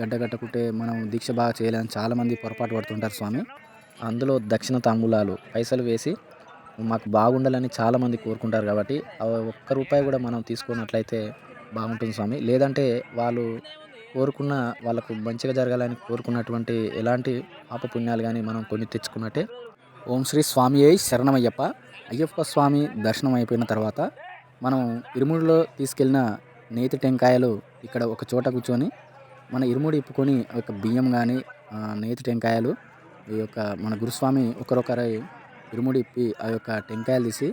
గడ్డగట్టకుంటే మనం దీక్ష బాగా చేయలేదని చాలామంది పొరపాటు పడుతుంటారు స్వామి. అందులో దక్షిణ తాంబూలాలు పైసలు వేసి మాకు బాగుండాలని చాలామంది కోరుకుంటారు కాబట్టి ఒక్క రూపాయి కూడా మనం తీసుకున్నట్లయితే బాగుంటుంది స్వామి. లేదంటే వాళ్ళు కోరుకున్న వాళ్ళకు మంచిగా జరగాలని కోరుకున్నటువంటి ఎలాంటి పాపపుణ్యాలు కానీ మనం కొన్ని తెచ్చుకున్నట్టే. ఓం శ్రీ స్వామి అయి శరణమయ్యప్ప. అయ్యప్ప స్వామి దర్శనం అయిపోయిన తర్వాత మనం ఇరుముడిలో తీసుకెళ్ళిన నేతి టెంకాయలు ఇక్కడ ఒక చోట కూర్చొని మన ఇరుముడి ఇప్పుకొని ఒక బియ్యం కానీ నేతి టెంకాయలు ఈ యొక్క మన గురుస్వామి ఒకరొకరై ఇరుముడి ఇప్పి ఆ యొక్క టెంకాయలు తీసి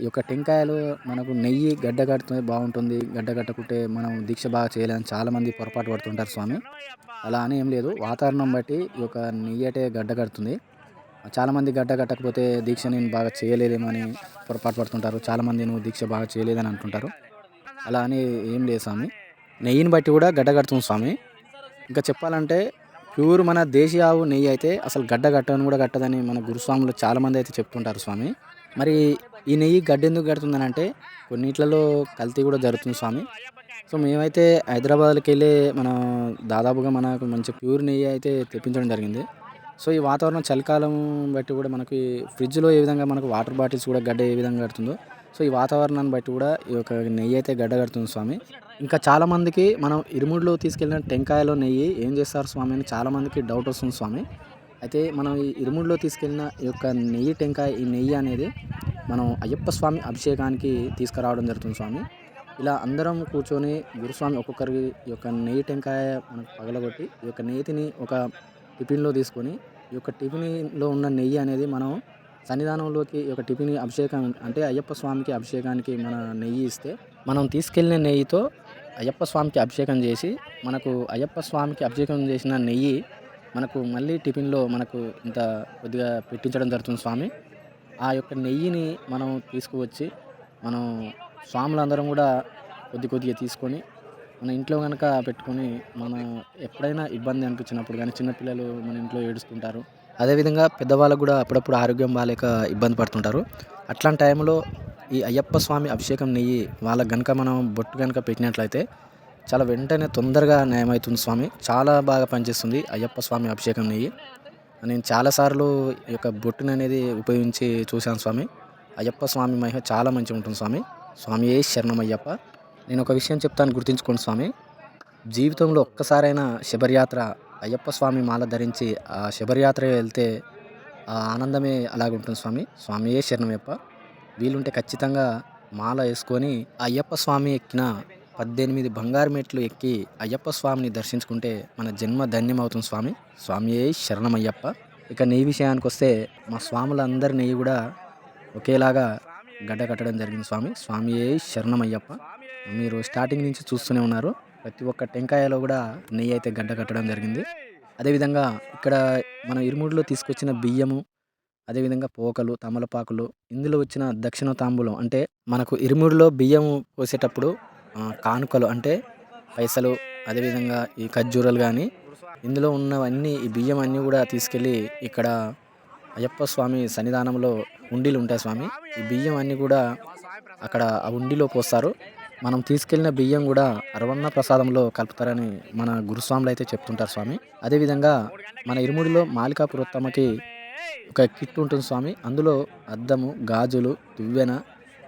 ఈ యొక్క టెంకాయలు మనకు నెయ్యి గడ్డ కడితే బాగుంటుంది గడ్డ కట్టకుంటే మనం దీక్ష బాగా చేయలేదని చాలామంది పొరపాటు పడుతుంటారు స్వామి. అలా అని ఏం లేదు. వాతావరణం బట్టి ఈ యొక్క నెయ్యి అంటే గడ్డ కడుతుంది. చాలామంది గడ్డ కట్టకపోతే దీక్ష నేను బాగా చేయలేదేమని పొరపాటు పడుతుంటారు. చాలామంది నువ్వు దీక్ష బాగా చేయలేదని అంటుంటారు. అలా అని ఏం లేదు స్వామి. నెయ్యిని బట్టి కూడా గడ్డ కడుతుంది స్వామి. ఇంకా చెప్పాలంటే ప్యూర్ మన దేశీయ ఆవు నెయ్యి అయితే అసలు గడ్డ కట్టని కూడా కట్టదని మన గురుస్వాములు చాలామంది అయితే చెప్తుంటారు స్వామి. మరి ఈ నెయ్యి గడ్డ ఎందుకు కడుతుందని అంటే కొన్నిట్లలో కల్తీ కూడా జరుగుతుంది స్వామి. సో మేమైతే హైదరాబాద్కి వెళ్ళి మన దాదాపుగా మనకు మంచి ప్యూర్ నెయ్యి అయితే తెప్పించడం జరిగింది. సో ఈ వాతావరణం చలికాలం బట్టి కూడా మనకి ఫ్రిడ్జ్లో ఏ విధంగా మనకు వాటర్ బాటిల్స్ కూడా గడ్డ ఏ విధంగా కడుతుందో సో ఈ వాతావరణాన్ని బట్టి కూడా ఈ యొక్క నెయ్యి అయితే గడ్డగడుతుంది స్వామి. ఇంకా చాలామందికి మనం ఇరుముడిలో తీసుకెళ్ళిన టెంకాయలో నెయ్యి ఏం చేస్తారు స్వామి అని చాలామందికి డౌట్ వస్తుంది స్వామి. అయితే మనం ఈ ఇరుముడిలో తీసుకెళ్ళిన ఈ యొక్క నెయ్యి టెంకాయ ఈ నెయ్యి అనేది మనం అయ్యప్ప స్వామి అభిషేకానికి తీసుకురావడం జరుగుతుంది స్వామి. ఇలా అందరం కూర్చొని గురుస్వామి ఒక్కొక్కరికి ఈ యొక్క నెయ్యి టెంకాయ మనకు పగలగొట్టి ఈ యొక్క నెయ్యిని ఒక టిఫిన్లో తీసుకొని ఈ యొక్క టిఫిన్లో ఉన్న నెయ్యి అనేది మనం సన్నిధానంలోకి ఒక టిఫిన్ అభిషేకం అంటే అయ్యప్ప స్వామికి అభిషేకానికి మన నెయ్యి ఇస్తే మనం తీసుకెళ్ళిన నెయ్యితో అయ్యప్ప స్వామికి అభిషేకం చేసి మనకు అయ్యప్ప స్వామికి అభిషేకం చేసిన నెయ్యి మనకు మళ్ళీ టిఫిన్లో మనకు ఇంత కొద్దిగా పెట్టించడం జరుగుతుంది స్వామి. ఆ యొక్క నెయ్యిని మనం తీసుకువచ్చి మనం స్వాములందరం కూడా కొద్ది కొద్దిగా తీసుకొని మన ఇంట్లో కనుక పెట్టుకొని మన ఎప్పుడైనా ఇబ్బంది అనిపించినప్పుడు కానీ చిన్నపిల్లలు మన ఇంట్లో ఏడుస్తుంటారు అదేవిధంగా పెద్దవాళ్ళకు కూడా అప్పుడప్పుడు ఆరోగ్యం బాగాలేక ఇబ్బంది పడుతుంటారు. అట్లాంటి టైంలో ఈ అయ్యప్ప స్వామి అభిషేకం నెయ్యి వాళ్ళకి కనుక మనం బొట్టు కనుక పెట్టినట్లయితే చాలా వెంటనే తొందరగా నయమవుతుంది స్వామి. చాలా బాగా పనిచేస్తుంది అయ్యప్ప స్వామి అభిషేకం నెయ్యి. నేను చాలాసార్లు ఈ యొక్క బొట్టుని అనేది ఉపయోగించి చూశాను స్వామి. అయ్యప్ప స్వామి మహిమ చాలా మంచిగా ఉంటుంది స్వామి. స్వామి ఏ శరణం అయ్యప్ప. నేను ఒక విషయం చెప్తాను గుర్తుంచుకోండి స్వామి. జీవితంలో ఒక్కసారైనా శబరియాత్ర అయ్యప్ప స్వామి మాల ధరించి ఆ శబరియాత్ర వెళ్తే ఆ ఆనందమే అలాగుంటుంది స్వామి. స్వామి శరణమయ్యప్ప. వీలుంటే ఖచ్చితంగా మాల వేసుకొని అయ్యప్ప స్వామి ఎక్కిన పద్దెనిమిది బంగారు మెట్లు ఎక్కి అయ్యప్ప స్వామిని దర్శించుకుంటే మన జన్మ ధన్యమవుతుంది స్వామి. స్వామియే శరణమయ్యప్ప. ఇక నెయ్యి విషయానికి వస్తే మా స్వాములందరి నెయ్యి కూడా ఒకేలాగా గడ్డ కట్టడం జరిగింది స్వామి. స్వామియే శరణమయ్యప్ప. మీరు స్టార్టింగ్ నుంచి చూస్తూనే ఉన్నారు. ప్రతి ఒక్క టెంకాయలో కూడా నెయ్యి అయితే గడ్డ కట్టడం జరిగింది. అదేవిధంగా ఇక్కడ మనం ఇరుముడిలో తీసుకొచ్చిన బియ్యము అదేవిధంగా పోకలు తమలపాకులు ఇందులో వచ్చిన దక్షిణ తాంబూలం అంటే మనకు ఇరుముడిలో బియ్యం పోసేటప్పుడు కానుకలు అంటే పైసలు అదేవిధంగా ఈ ఖర్జూరాలు కానీ ఇందులో ఉన్నవన్నీ ఈ బియ్యం అన్నీ కూడా తీసుకెళ్ళి ఇక్కడ అయ్యప్ప స్వామి సన్నిధానంలో ఉండీలు ఉంటాయి స్వామి. ఈ బియ్యం అన్నీ కూడా అక్కడ ఆ ఉండిలో పోస్తారు. మనం తీసుకెళ్ళిన బియ్యం కూడా అరవన్న ప్రసాదంలో కలుపుతారని మన గురుస్వాములు అయితే చెప్తుంటారు స్వామి. అదేవిధంగా మన ఇరుముడిలో మాలికా పురోత్తమకి ఒక కిట్ ఉంటుంది స్వామి. అందులో అద్దము గాజులు దువ్వెన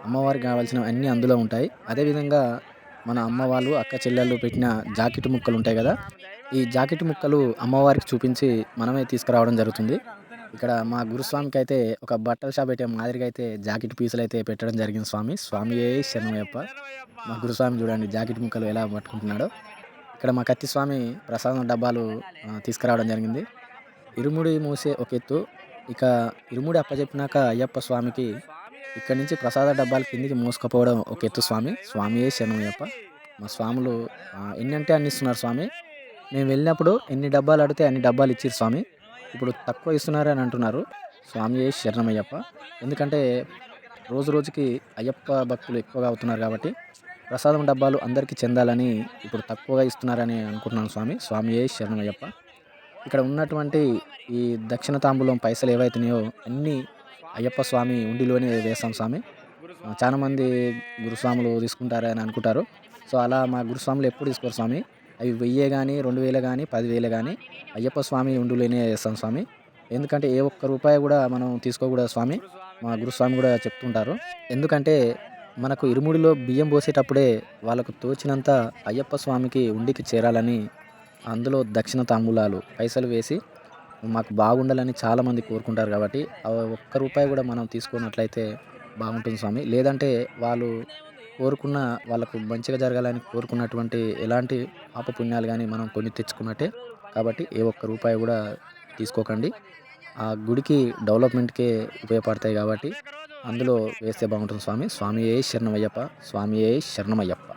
అమ్మవారికి కావాల్సిన అన్నీ అందులో ఉంటాయి. అదేవిధంగా మన అమ్మ వాళ్ళు అక్క చెల్లెళ్ళు పెట్టిన జాకెట్ ముక్కలు ఉంటాయి కదా. ఈ జాకెట్ ముక్కలు అమ్మవారికి చూపించి మనమే తీసుకురావడం జరుగుతుంది. ఇక్కడ మా గురుస్వామికి అయితే ఒక బట్టల షాప్ అయితే మాదిరిగా అయితే జాకెట్ పీసులు అయితే పెట్టడం జరిగింది స్వామి. స్వామి ఏ మా గురుస్వామి చూడండి జాకెట్ ముక్కలు ఎలా పట్టుకుంటున్నాడో. ఇక్కడ మా కత్తి స్వామి ప్రసాదం డబ్బాలు తీసుకురావడం జరిగింది. ఇరుముడి మూసే ఒక ఎత్తు. ఇక ఇరుముడి అప్పచెప్పినాక అయ్యప్ప స్వామికి ఇక్కడి నుంచి ప్రసాద డబ్బాలు కిందికి మోసుకుపోవడం ఒక ఎత్తు స్వామి. స్వామియే శరణయ్యప్ప మా స్వాములు ఎన్ని అంటే అన్ని ఇస్తున్నారు స్వామి. మేము వెళ్ళినప్పుడు ఎన్ని డబ్బాలు అడిగితే అన్ని డబ్బాలు ఇచ్చారు స్వామి. ఇప్పుడు తక్కువ ఇస్తున్నారు అని అంటున్నారు. స్వామి శరణమయ్యప్ప. ఎందుకంటే రోజు రోజుకి అయ్యప్ప భక్తులు ఎక్కువగా అవుతున్నారు కాబట్టి ప్రసాదం డబ్బాలు అందరికీ చెందాలని ఇప్పుడు తక్కువగా ఇస్తున్నారని అనుకుంటున్నాను స్వామి. స్వామి శరణమయ్యప్ప. ఇక్కడ ఉన్నటువంటి ఈ దక్షిణ తాంబూలం పైసలు ఏవైతున్నాయో అన్నీ అయ్యప్ప స్వామి ఉండిలోనే వేస్తాం స్వామి. చాలామంది గురుస్వాములు తీసుకుంటారని అనుకుంటారు. సో అలా మా గురుస్వాములు ఎప్పుడు తీసుకోరు స్వామి. అవి వెయ్యే కానీ రెండు వేలు కానీ పదివేలు కానీ అయ్యప్ప స్వామి ఉండులేనే వేస్తాం స్వామి. ఎందుకంటే ఏ ఒక్క రూపాయి కూడా మనం తీసుకోకూడదు స్వామి. మా గురుస్వామి కూడా చెప్తుంటారు. ఎందుకంటే మనకు ఇరుముడిలో బియ్యం పోసేటప్పుడే వాళ్ళకు తోచినంత అయ్యప్ప స్వామికి ఉండికి చేరాలని అందులో దక్షిణ తాంబూలాలు పైసలు వేసి మాకు బాగుండాలని చాలామంది కోరుకుంటారు కాబట్టి ఒక్క రూపాయి కూడా మనం తీసుకున్నట్లయితే బాగుంటుంది స్వామి. లేదంటే వాళ్ళు కోరుకున్న వాళ్ళకు మంచిగా జరగాలని కోరుకున్నటువంటి ఎలాంటి పాపపుణ్యాలు కానీ మనం కొన్ని తెచ్చుకున్నట్టే. కాబట్టి ఏ ఒక్క రూపాయి కూడా తీసుకోకండి. ఆ గుడికి డెవలప్మెంట్కే ఉపయోగపడతాయి కాబట్టి అందులో వేస్తే బాగుంటుంది స్వామి. స్వామి ఏ శరణమయ్యప్ప? స్వామి ఏ శరణమయ్యప్ప?